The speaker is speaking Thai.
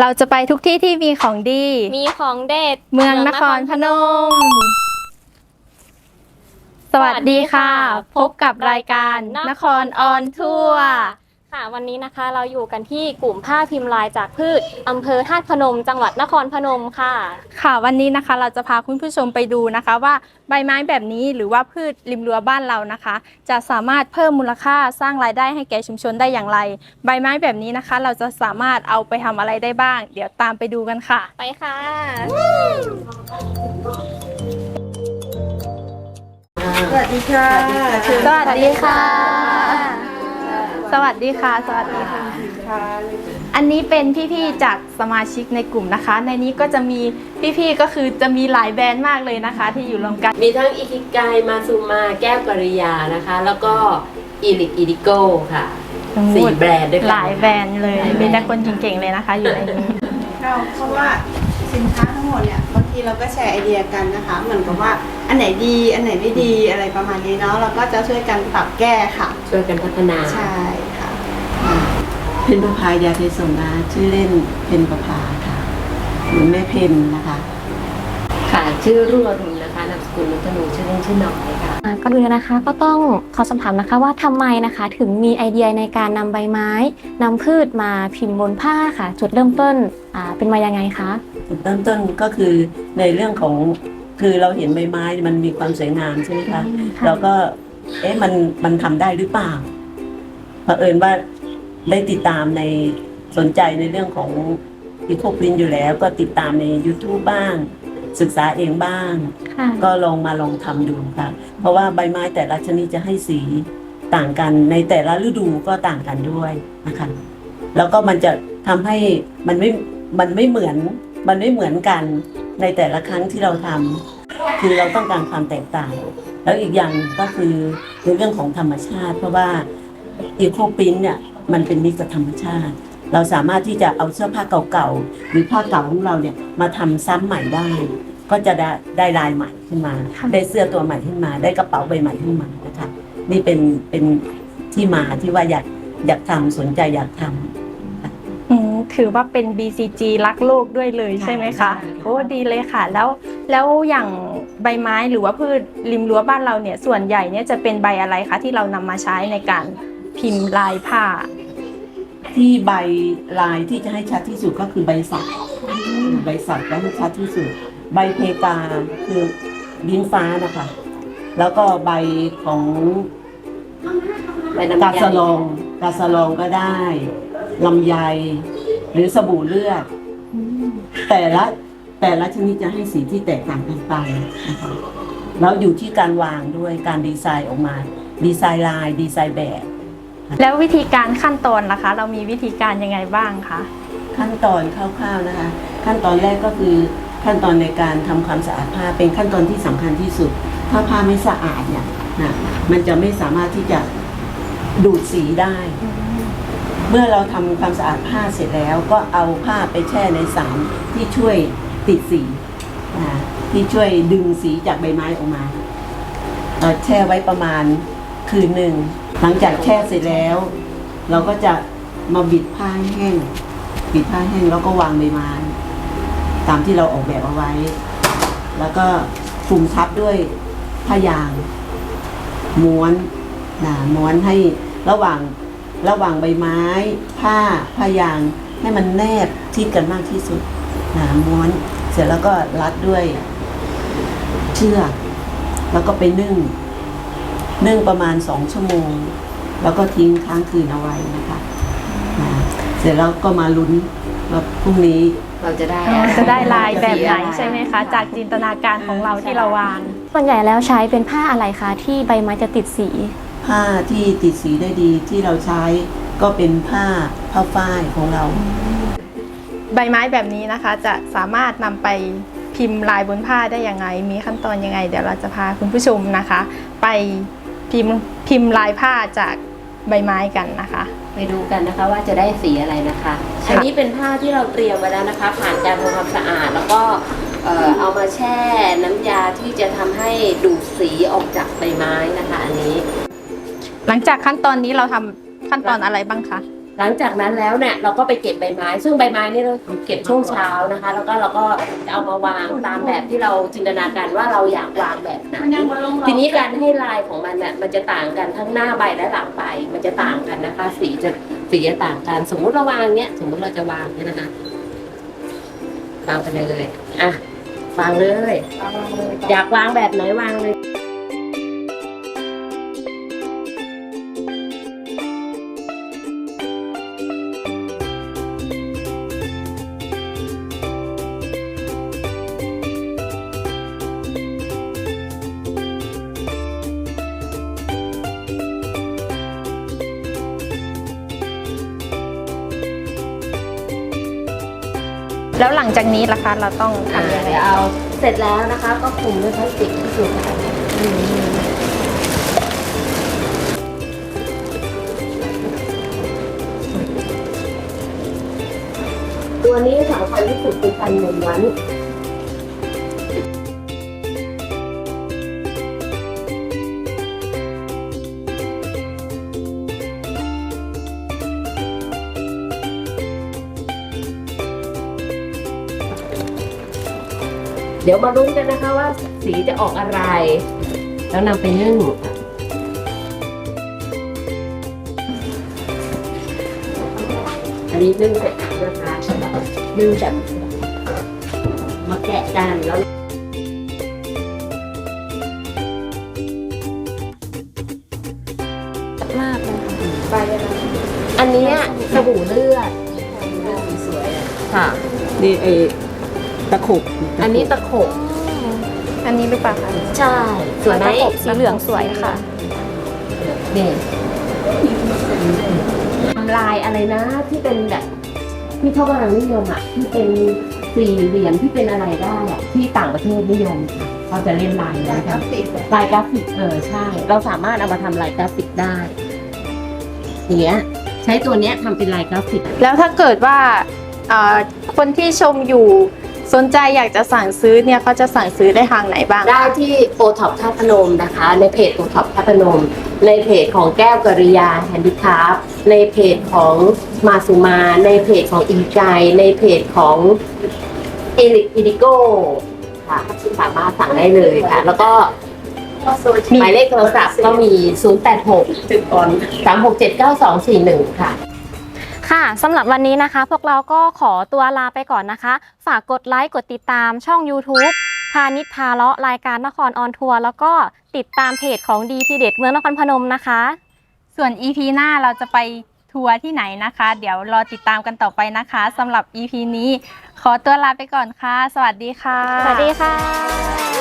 เราจะไปทุกที่ที่มีของดี มีของเด็ด เมืองนครพนม สวัสดีค่ะ พบกับรายการนครออนทัวร์ ค่ะวันนี้นะคะเราอยู่กันที่กลุ่มผ้าพิมพ์ลายจากพืชอำเภอธาตุพนม จังหวัดนครพนมค่ะ ค่ะ วันนี้นะคะเราจะพาคุณผู้ชมไปดูนะคะ ว่าใบไม้แบบนี้หรือว่าพืชริมรั้วบ้านเรานะคะ จะสามารถเพิ่มมูลค่าสร้างรายได้ให้แก่ชุมชนได้อย่างไร ใบไม้แบบนี้นะคะ เราจะสามารถเอาไปทำอะไรได้บ้าง เดี๋ยวตามไปดูกันค่ะ ไปค่ะสวัสดีค่ะเชิญสวัสดีค่ะ สวัสดีค่ะ สวัสดีค่ะค่ะ อันนี้เป็นพี่ๆจากสมาชิกในกลุ่มนะคะ ในนี้ก็จะมีพี่ๆก็คือจะมีหลายแบรนด์มากเลยนะคะ ที่อยู่รวมกัน มีทั้งอิคิกายมาซูมาแก้วกริยานะคะ แล้วก็อีลิกอีดิโก้ค่ะสี่แบรนด์ด้วยกันหลายแบรนด์เลยหลายแบรนด์มีแต่คนเก่งๆเลยนะคะอยู่ในนี้เราเพราะว่าสินค้าทั้งหมดเนี่ยบาง ทีเราก็แชร์ไอเดียกันนะคะ เหมือนกับว่าอันไหนดีอันไหนไม่ดีอะไรประมาณนี้เนาะเราก็จะช่วยกันปรับแก้ค่ะ ช่วยกันพัฒนา ใช่ค่ะ เพนประภายาเทสนาชื่อเล่นเพนประภาค่ะหรือแม่เพนนะคะ ค่ะชื่อรุ่งอรุณนะคะนามสกุลนุตนูชื่อเล่นชื่อหน่อยค่ะ อ่าก่อนอื่นเลยนะคะก็ต้องขอสอบถามนะคะว่าทำไมนะคะถึงมีไอเดียในการนำใบไม้นำพืชมาพิมพ์บนผ้าค่ะ จุดเริ่มต้นอ่าเป็นมายังไงคะ จุดเริ่มต้นก็คือในเรื่องของคือเราเห็นใบไม้มันมีความสวยงามใช่ไหมคะค่ะเราก็เอ๊ะมันมันทำได้หรือเปล่าเผอิญว่าได้ติดตามในสนใจในเรื่องของอีโคปรินอยู่แล้ว ก็ติดตามใน YouTube บ้าง ศึกษาเองบ้างค่ะก็ลองมาลองทำดูค่ะ เพราะว่าใบไม้แต่ละชนิดจะให้สีต่างกันในแต่ละฤดูก็ต่างกันด้วยนะคะแล้วก็มันจะทำให้มันไม่มันไม่เหมือน มันไม่เหมือนกันในแต่ละครั้งที่เราทำคือเราต้องการความแตกต่าง แล้วอีกอย่างหนึ่งก็คือในเรื่องของธรรมชาติ เพราะว่าอีโคปินเนี่ยมันเป็นมิตรกับธรรมชาติ เราสามารถที่จะเอาเสื้อผ้าเก่าๆหรือผ้าเก่าของเราเนี่ยมาทำซ้ำใหม่ได้ ก็จะได้ได้ลายใหม่ขึ้นมาค่ะได้เสื้อตัวใหม่ขึ้นมา ได้กระเป๋าใบใหม่ขึ้นมานะคะนี่เป็นเป็นที่มาที่ว่าอยากอยากทำสนใจอยากทำอืม ถือว่าเป็น BCG รักโลกด้วยเลยใช่ไหมคะใช่ค่ะโอ้ดีเลยค่ะ แล้วแล้วอย่างใบไม้หรือว่าพืชริมรั้วบ้านเราเนี่ยส่วนใหญ่เนี่ยจะเป็นใบอะไรคะที่เรานำมาใช้ในการพิมพ์ลายผ้าที่ใบลายที่จะให้ชัดที่สุดก็คือใบสักใบสักจะให้ชัดที่สุด ใบเพกาคือดินฟ้านะคะ แล้วก็ใบของใบน้ำกาไยสะลองกาสะลองก็ได้ลำไย หรือสบู่เลือด แต่ละแต่ละชนิดจะให้สีที่แตกต่างกันไปนะคะแล้วอยู่ที่การวางด้วยการดีไซน์ออกมา ดีไซน์ลาย ดีไซน์แบบ แล้ววิธีการขั้นตอนล่ะคะ เรามีวิธีการยังไงบ้างคะขั้นตอนคร่าวๆนะคะ ขั้นตอนแรกก็คือขั้นตอนในการทำความสะอาดผ้าเป็นขั้นตอนที่สำคัญที่สุด ถ้าผ้าไม่สะอาดเนี่ยนะมันจะไม่สามารถที่จะดูดสีได้ เมื่อเราทำความสะอาดผ้าเสร็จแล้วก็เอาผ้าไปแช่ในสารที่ช่วยติดสีที่ช่วยดึงสีจากใบไม้ออกมาเอ่อแช่ไว้ประมาณคืนหนึ่ง หลังจากแช่เสร็จแล้ว เราก็จะมาบิดผ้าแห้งปิดผ้าแห้งแล้วก็วางใบไม้ตามที่เราออกแบบเอาไว้ แล้วก็คลุมทับด้วยผ้ายาง ม้วนนะม้วนให้ระหว่าง ระหว่างใบไม้ ผ้าผ้ายางให้มันแนบชิดกันมากที่สุดนะม้วน เสร็จแล้วก็รัดด้วยเชือกแล้วก็ไปนึ่ง นึ่งประมาณสองชั่วโมง แล้วก็ทิ้งค้างคืนเอาไว้นะคะนะเสร็จแล้วก็มาลุ้นว่าพรุ่งนี้เราจะได้จะได้ลายแบบไหนจะสีอะรใช่ไหมคะ จากจินตนาการของเราที่เราวางส่วนใหญ่แล้วใช้เป็นผ้าอะไรคะที่ใบไม้จะติดสี ผ้าที่ติดสีได้ดีที่เราใช้ก็เป็นผ้าผ้าฝ้ายของเรา ใบไม้แบบนี้นะคะ จะสามารถนำไปพิมพ์ลายบนผ้าได้ยังไง มีขั้นตอนยังไง เดี๋ยวเราจะพาคุณผู้ชมนะคะ ไปพิมพ์พิมพ์ลายผ้าจากใบไม้กันนะคะ ไปดูกันนะคะว่าจะได้สีอะไรนะคะค่ะอันนี้เป็นผ้าที่เราเตรียมไว้แล้วนะคะ ผ่านการทำความสะอาดแล้วก็เอ่อเอามาแช่น้ำยาที่จะทำให้ดูดสีออกจากใบไม้นะคะ อันนี้หลั งจากขั้นตอนนี้เราทำขั้นตอนอะไรบ้างคะ หลังจากนั้นแล้วเนี่ยเราก็ไปเก็บใบไม้ ซึ่งใบไม้นี่เราเก็บช่วงเช้านะคะ แล้วก็เราก็จะเอามาวางตามแบบที่เราจินตนาการว่าเราอยากวางแบบไหนทีนี้การให้ลายของมันเนี่ยมันจะต่างกันทั้งหน้าใบและหลังใบมันจะต่างกันนะคะ สีจะสีจะต่างกัน สมมุติเราวางเนี้ยสมมุติเราจะวางเนี่ยนะคะวางไปเลยอะวางเลย อยากวางแบบไหนวางเลย แล้วหลังจากนี้ล่ะคะเราต้องทำยังไงเดี๋ยวเอา เสร็จแล้วนะคะก็คลุมด้วยพลาสติกที่สุดตัวนี้สำคัญที่สุดคือการหมุนวัน เดี๋ยวมาลุ้นกันนะคะว่าสีจะออกอะไร แล้วนำไปนึ่งอันนี้นึ่งเสร็จแล้วนะคะนึ่งแบบมาแกะกันแล้วมากเลยค่ะไปอันเนี้ยสบู่เลือดสวยค่ะนี่ไอ ตะขบอันนี้ตะขบอันนี้หรือเปล่าคะใช่สวยไหมตะขบสีเหลืองสวยค่ะนี่ทำลายอะไรนะที่เป็นแบบที่เขากำลังนิยมอะที่เป็นสี่เหลี่ยมที่เป็นอะไรได้อะที่ต่างประเทศนิยมค่ะเขาจะเล่นลายจากนะกราคะฟิกลายกราฟิกเออใช่ เราสามารถเอามาทำลายกราฟิกได้อย่างเงี้ยใช้ตัวเนี้ยทำเป็นลายกราฟิก แล้วถ้าเกิดว่าเอ่อคนที่ชมอยู่ สนใจอยากจะสั่งซื้อเนี่ยเขาจะสั่งซื้อได้ทางไหนบ้าง ได้ที่โอท็อปท่าพนมนะคะ ในเพจโอท็อปท่าพนม ในเพจของแก้วกริยาแฮนดิคราฟในเพจของมาสุมา ในเพจของอินไกในเพจของเอลิกอิดิโก้ค่ะสามารถสั่งได้เลยค่ะ แล้วก็หมายเลขโทรศัพท์ก็มี 086จุดก่อน3679241ค่ะ ค่ะสำหรับวันนี้นะคะ พวกเราก็ขอตัวลาไปก่อนนะคะ ฝากกดไลค์กดติดตามช่อง YouTube พาณิชย์พาเลาะรายการนครออนทัวร์แล้วก็ติดตามเพจของดีทีเด็ดเมืองนครพนมนะคะ ส่วน EP หน้าเราจะไปทัวร์ที่ไหนนะคะ เดี๋ยวรอติดตามกันต่อไปนะคะสำหรับ EP นี้ ขอตัวลาไปก่อนค่ะ สวัสดีค่ะ สวัสดีค่ะ